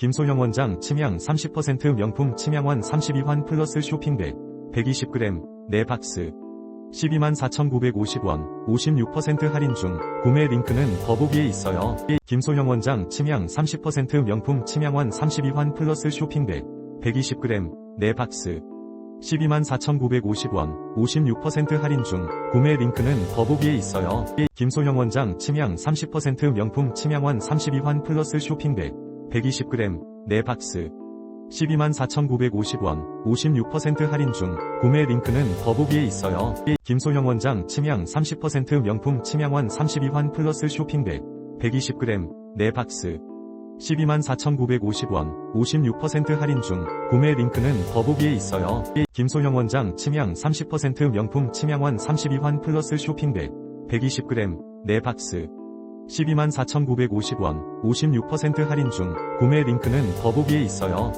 김소영 원장 침향 30% 명품 침향원 32환 플러스 쇼핑백 120g 4박스 124,950원 56% 할인 중 구매 링크는 더보기에 있어요. 김소영 원장 침향 30% 명품 침향원 32환 플러스 쇼핑백 120g 4박스 124,950원 56% 할인 중 구매 링크는 더보기에 있어요. 김소영 원장 침향 30% 명품 침향원 32환 플러스 쇼핑백 120g 4박스. 124,950원 56% 할인 중 구매 링크는 더보기에 있어요. 김소영 원장 침향 30% 명품 침향원 32환 플러스 쇼핑백. 120g 4박스. 124,950원 56% 할인 중 구매 링크는 더보기에 있어요. 김소영 원장 침향 30% 명품 침향원 32환 플러스 쇼핑백. 120g 4박스 124,950원 56% 할인 중 구매 링크는 더보기에 있어요.